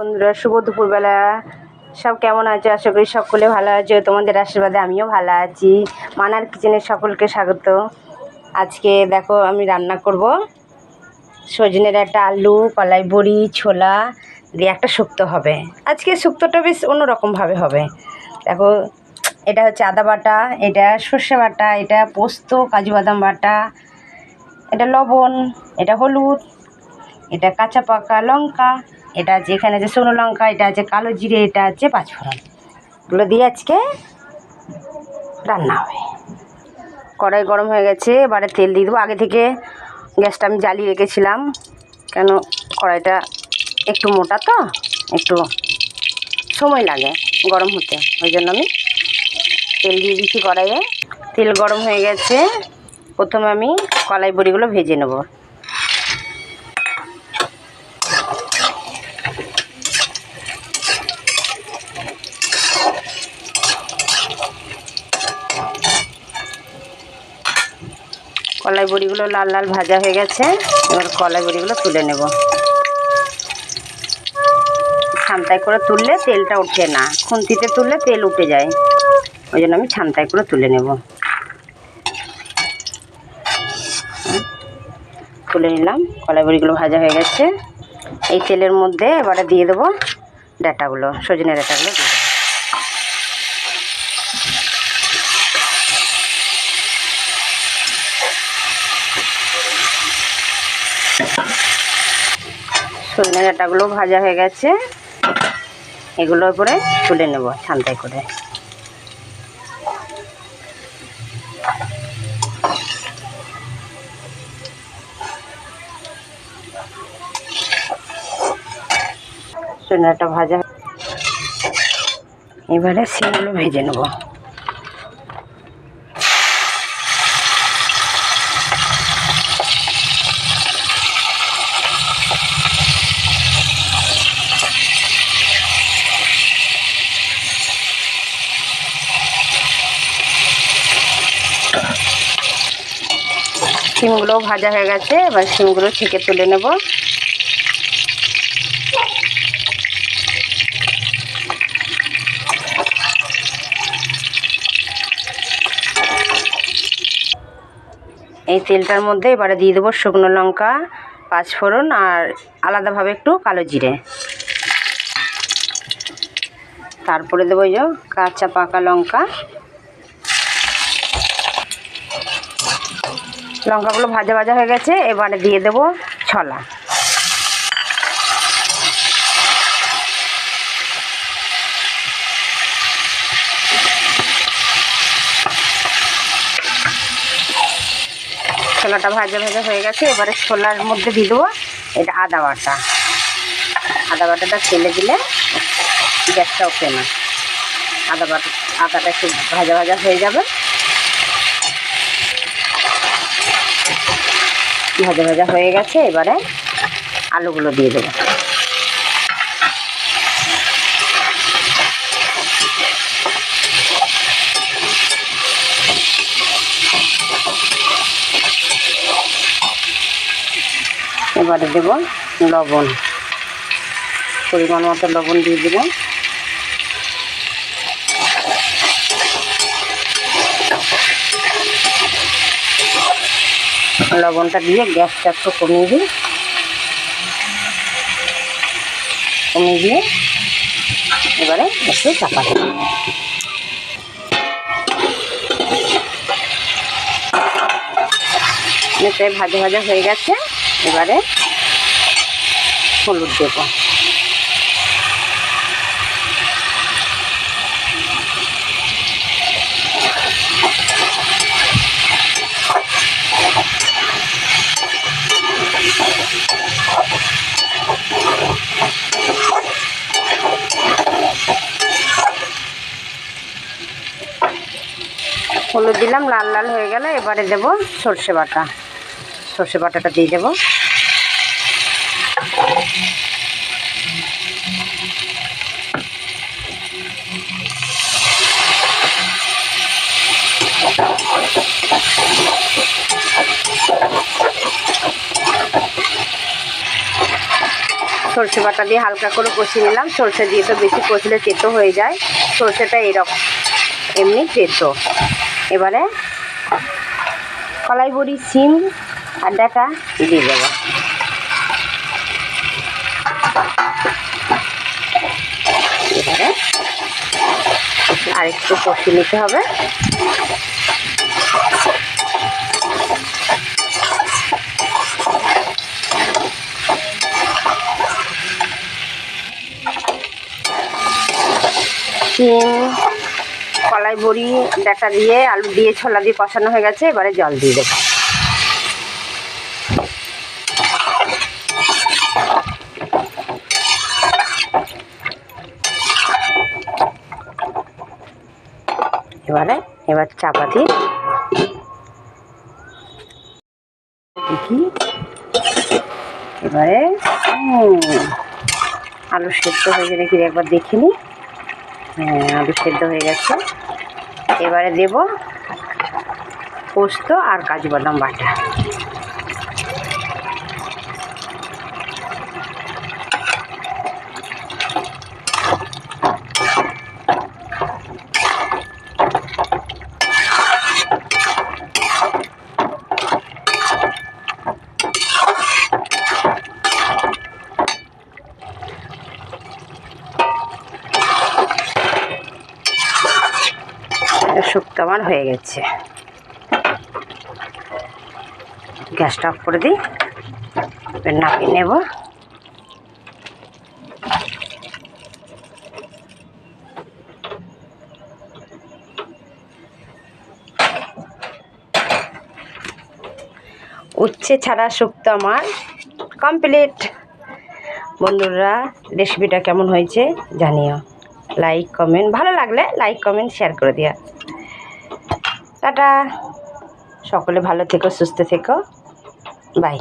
বন্ধুরা, শুভ দুপুরবেলা। সব কেমন আছে? আশা করি সকলে ভালো আছে। তোমাদের আশীর্বাদে আমিও ভালো আছি। মানার কিচেনের সকলকে স্বাগত। আজকে দেখো, আমি রান্না করব। সজনের একটা আলু, কলাই বড়ি, ছোলা দিয়ে একটা শুক্তো হবে। আজকে শুক্তোটা বেশ অন্যরকমভাবে হবে। দেখো, এটা হচ্ছে আদা বাটা, এটা সর্ষে বাটা, এটা পোস্ত, কাজু বাদাম বাটা, এটা লবণ, এটা হলুদ, এটা কাঁচা পাকা লঙ্কা এটা আছে এখানে আছে শুকনো লঙ্কা, এটা আছে কালো জিরে, এটা আছে পাঁচফোড়ন। এগুলো দিয়ে আজকে রান্না হবে। কড়াই গরম হয়ে গেছে, এবারে তেল দিয়ে দেবো। আগে থেকে গ্যাসটা আমি জ্বালিয়ে রেখেছিলাম, কেন কড়াইটা একটু মোটা তো, একটু সময় লাগে গরম হতে। ওই জন্য আমি তেল দিয়ে দিচ্ছি কড়াইয়ে। তেল গরম হয়ে গেছে, প্রথমে আমি কলাই বড়িগুলো ভেজে নেব। কলাই বড়িগুলো লাল লাল ভাজা হয়ে গেছে। এবার কলাই বড়িগুলো তুলে নেব। ছান্তায় করে তুললে তেলটা ওঠে না। খুন্তিতে তুললে তেল উঠে যায়। ওই জন্য আমি ছান্তায় করে তুলে নেব। তুলে নিলাম। কলাই বড়িগুলো ভাজা হয়ে গেছে। এই তেলের মধ্যে এবারে দিয়ে দেবো ডাটাগুলো, সজনে ডাটাগুলো দিয়ে সজনে ডাঁটাগুলো ভাজা হয়ে গেছে। এগুলোর করে তুলে নেব ছান্তাই করে। সজনেটা ভাজা এবারে সেগুলো ভেজে নেব। শিমগুলো ভাজা হয়ে গেছে। এবার শিমগুলো ছেঁকে তুলে নেব। এই তেলটার মধ্যে এবারে দিয়ে দেবো শুকনো লঙ্কা, পাঁচফোড়ন আর আলাদাভাবে একটু কালো জিরে। তারপরে দেবো যে কাঁচা পাকা লঙ্কা। লঙ্কাগুলো ভাজা ভাজা হয়ে গেছে, এবারে দিয়ে দেব ছলা। ছোলাটা ভাজা ভাজা হয়ে গেছে, এবারে ছোলার মধ্যে দিয়ে দেবো এটা আদা বাটা। আদা বাটাটা ফেলে দিলে গ্যাসটা ওঠে না। আদা বাটা, আদাটা একটু ভাজা ভাজা হয়ে যাবে। ভাজা ভাজা হয়ে গেছে, এবারে আলুগুলো দিয়ে দেবো। এবারে দেব লবণ। পরিমাণ মতো লবণ দিয়ে দেবো। লবণটা দিয়ে গ্যাসটা একটু কমিয়ে দিই। কমিয়ে দিয়ে এবারে একটু চাপা দিই ভাজা ভাজা হয়ে গেছে। এবারে হলুদ দেবো। হলুদ দিলাম, লাল লাল হয়ে গেলে এবারে দেব সর্ষে বাটা। সর্ষে বাটাটা দিয়ে দেব। সর্ষে বাটা দিয়ে হালকা করে কষিয়ে নিলাম। সর্ষে দিয়ে তো বেশি কষলে তেতো হয়ে যায়। সর্ষেটা এরকম, এমনি তেতো। এবারে কলাই বড়ি সিম আর ডাটা। দিয়ে দেবো। এবারে আরেকটু কষিয়ে নিতে হবে। সিম কলাই বড়ি ডাটা দিয়ে আলু দিয়ে ছোলা দিয়ে কষানো হয়ে গেছে, এবারে জল দিয়ে দেবো। এবারে, এবার চাপাতি দেখি। এবারে আলু সেদ্ধ হয়ে গেলে কি একবার দেখিনি হ্যাঁ আলু সেদ্ধ হয়ে গেছে। এবারে দেব পোস্ত আর কাজু বাদাম বাটা। এটা শুক্তো আমার হয়ে গেছে। গ্যাসটা অফ করে দিই নামিয়ে নেব। উচ্ছে ছাড়া শুক্তো আমার কমপ্লিট। বন্ধুরা, রেসিপিটা কেমন হয়েছে জানিও। লাইক, কমেন্ট, ভালো লাগলে লাইক, কমেন্ট, শেয়ার করে দিও। টাটা। সকলে ভালো থেকো সুস্থ থেকো। বাই।